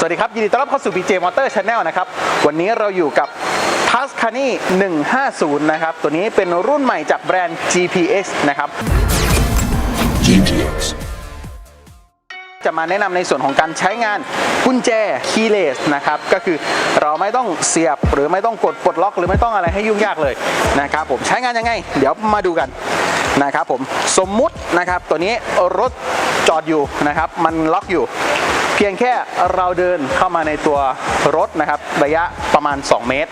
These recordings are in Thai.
สวัสดีครับ ยินดีต้อนรับเข้าสู่ BJ Motor Channel นะครับ วันนี้เราอยู่กับ t a s c a n i 150 นะครับ ตัวนี้เป็นรุ่นใหม่จากแบรนด์ GPX นะครับ GTX. จะมาแนะนำในส่วนของการใช้งานกุญแจ keyless นะครับก็คือเราไม่ต้องเสียบหรือไม่ต้องกดปลดล็อก หรือไม่ต้องอะไรให้ยุ่งยากเลยนะครับผมใช้งานยังไง เดี๋ยวมาดูกันนะครับผมสมมุตินะครับตัวนี้รถจอดอยู่นะครับมันล็อกอยู่ เพียงแค่เราเดินเข้ามาในตัวรถนะครับ ระยะประมาณ 2 เมตร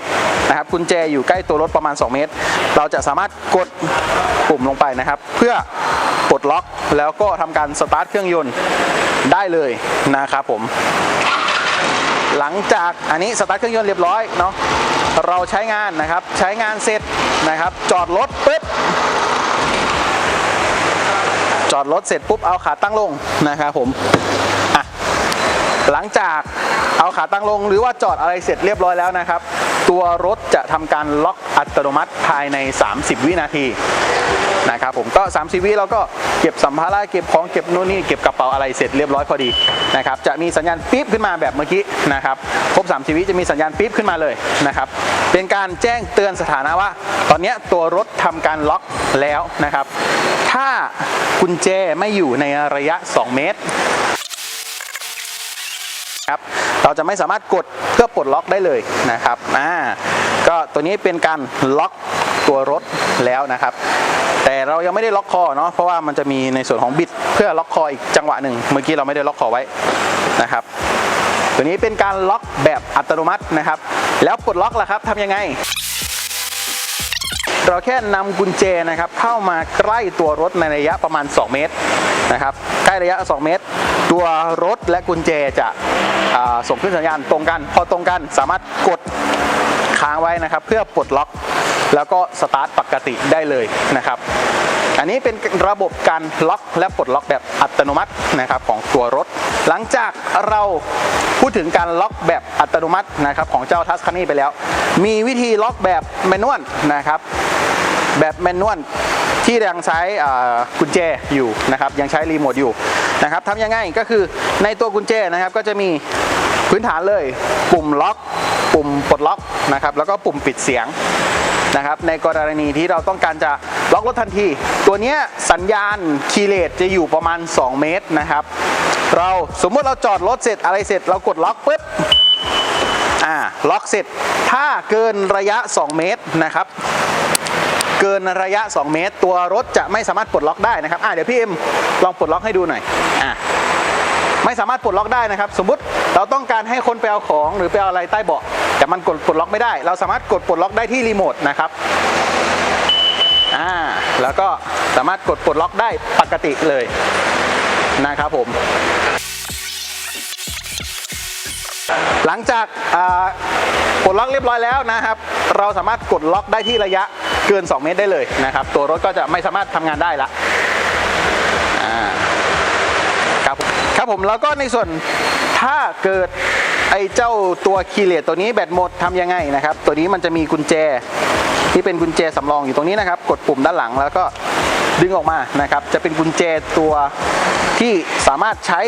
นะครับกุญแจอยู่ใกล้ตัวรถประมาณ 2 เมตร เราจะสามารถกดปุ่มลงไปนะครับ เพื่อปลดล็อกแล้วก็ทำการสตาร์ทเครื่องยนต์ได้เลยนะครับผม หลังจากอันนี้สตาร์ทเครื่องยนต์เรียบร้อยเนาะเราใช้งานนะครับใช้งานเสร็จนะครับ จอดรถปุ๊บจอดรถเสร็จปุ๊บเอาขาตั้งลงนะครับผม หลังจากเอาขาตั้งลงหรือว่าจอดอะไรเสร็จเรียบร้อยแล้วนะครับ ตัวรถจะทำการล็อกอัตโนมัติภายใน 30 วินาทีนะครับผมก็ 30 วิเราก็เก็บสัมภาระเก็บของเก็บนู่นนี่เก็บกระเป๋าอะไรเสร็จเรียบร้อยพอดีนะครับจะมีสัญญาณปี๊บขึ้นมาแบบเมื่อกี้นะครับครบ 30 วิจะมีสัญญาณปี๊บขึ้นมาเลยนะครับเป็นการแจ้งเตือนสถานะว่า ตอนนี้ตัวรถทำการล็อกแล้วนะครับ ถ้ากุญแจไม่อยู่ในระยะ 2 เมตร ครับเราจะไม่สามารถกดเพื่อปลดล็อกได้เลยนะครับอ่าก็ตัวนี้เป็นการล็อกตัวรถแล้วนะครับ แต่เรายังไม่ได้ล็อกคอเนาะเพราะว่ามันจะมีในส่วนของบิดเพื่อล็อกคออีกจังหวะหนึ่งเมื่อกี้เราไม่ได้ล็อกคอไว้นะครับ ตัวนี้เป็นการล็อกแบบอัตโนมัตินะครับ แล้วปลดล็อกล่ะครับทำยังไงเราแค่นำกุญแจนะครับเข้ามาใกล้ตัวรถในระยะประมาณ 2 เมตรนะครับ ใกล้ระยะ 2 เมตร ตัวรถและกุญแจจะส่งขึ้นสัญญาณตรงกัน พอตรงกันสามารถกดค้างไว้นะครับ เพื่อปลดล็อกแล้วก็สตาร์ทปกติได้เลยนะครับอันนี้เป็นระบบการล็อกและปลดล็อกแบบอัตโนมัตินะครับของตัวรถ หลังจากเราพูดถึงการล็อกแบบอัตโนมัตินะครับของเจ้าทัสคานี่ไปแล้ว มีวิธีล็อกแบบแมนนวลนะครับ แบบแมนนวล ที่ยังใช้กุญแจอยู่นะครับยังใช้รีโมทอยู่นะครับทำยังไงก็คือในตัวกุญแจนะครับก็จะมีพื้นฐานเลย ปุ่มล็อก ปุ่มปลดล็อกนะครับแล้วก็ปุ่มปิดเสียงนะครับในกรณีที่เราต้องการจะล็อกรถทันที ตัวเนี้ยสัญญาณคีเลสจะอยู่ประมาณ 2 เมตรนะครับ เราสมมุติเราจอดรถเสร็จอะไรเสร็จเรากดล็อกปุ๊บอ่าล็อกเสร็จถ้าเกินระยะ 2 เมตรนะครับ เกินระยะ 2 เมตร ตัวรถจะไม่สามารถปลดล็อกได้นะครับอ่าเดี๋ยวพี่เอ็มลองปลดล็อกให้ดูหน่อยอ่าไม่สามารถปลดล็อกได้นะครับ สมมุติเราต้องการให้คนไปเอาของหรือไปเอาอะไรใต้เบาะแต่มันกดปลดล็อกไม่ได้ เราสามารถกดปลดล็อกได้ที่รีโมทนะครับอ่าแล้วก็สามารถกดปลดล็อกได้ปกติเลยนะครับผม หลังจากปลดล็อกเรียบร้อยแล้วนะครับ เราสามารถกดล็อกได้ที่ระยะ เกิน 2 เมตรได้เลยนะครับ ตัวรถก็จะไม่สามารถทำงานได้ละครับครับผมแล้วก็ในส่วนถ้าเกิดไอ้เจ้าตัวคีเลสตัวนี้แบตหมดทำยังไงนะครับ ตัวนี้มันจะมีกุญแจที่เป็นกุญแจสำรองอยู่ตรงนี้นะครับ กดปุ่มด้านหลังแล้วก็ดึงออกมานะครับ จะเป็นกุญแจตัวที่สามารถใช้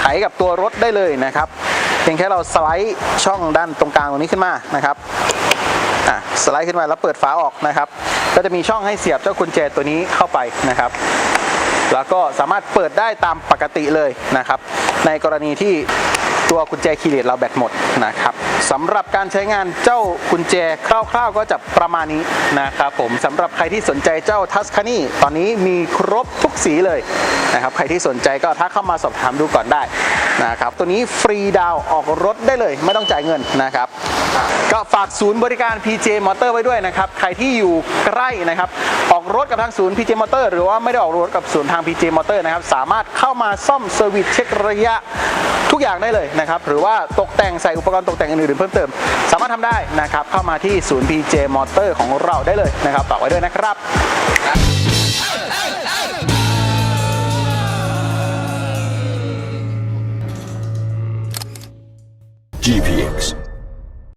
ไขกับตัวรถได้เลยนะครับ เพียงแค่เราสไลด์ช่องด้านตรงกลางตรงนี้ขึ้นมานะครับ อะสไลด์ขึ้นมาแล้วเปิดฝาออกนะครับ ก็จะมีช่องให้เสียบเจ้ากุญแจตัวนี้เข้าไปนะครับ แล้วก็สามารถเปิดได้ตามปกติเลยนะครับ ในกรณีที่ตัวกุญแจคีย์เลสเราแบตหมดนะครับสำหรับการใช้งานเจ้ากุญแจคร่าวๆ ก็จะประมาณนี้นะครับผมสำหรับใครที่สนใจเจ้าทัสคานี่ตอนนี้มีครบทุกสีเลยนะครับ ใครที่สนใจก็ทักเข้ามาสอบถามดูก่อนได้ นะครับตัวนี้ฟรีดาวออกรถได้เลย ไม่ต้องจ่ายเงินนะครับ ก็ฝากศูนย์บริการ PJ Motor ไว้ด้วยนะครับ ใครที่อยู่ใกล้นะครับ ออกรถกับทางศูนย์ PJ Motor หรือว่าไม่ได้ออกรถกับศูนย์ทาง PJ Motor นะครับ สามารถเข้ามาซ่อมเซอร์วิสเช็คระยะทุกอย่างได้เลยนะครับ หรือว่าตกแต่งใส่อุปกรณ์ตกแต่งอื่นๆเพิ่มเติม สามารถทำได้นะครับ เข้ามาที่ศูนย์ PJ Motor ของเราได้เลยนะครับฝากไว้ด้วยนะครับ GPX.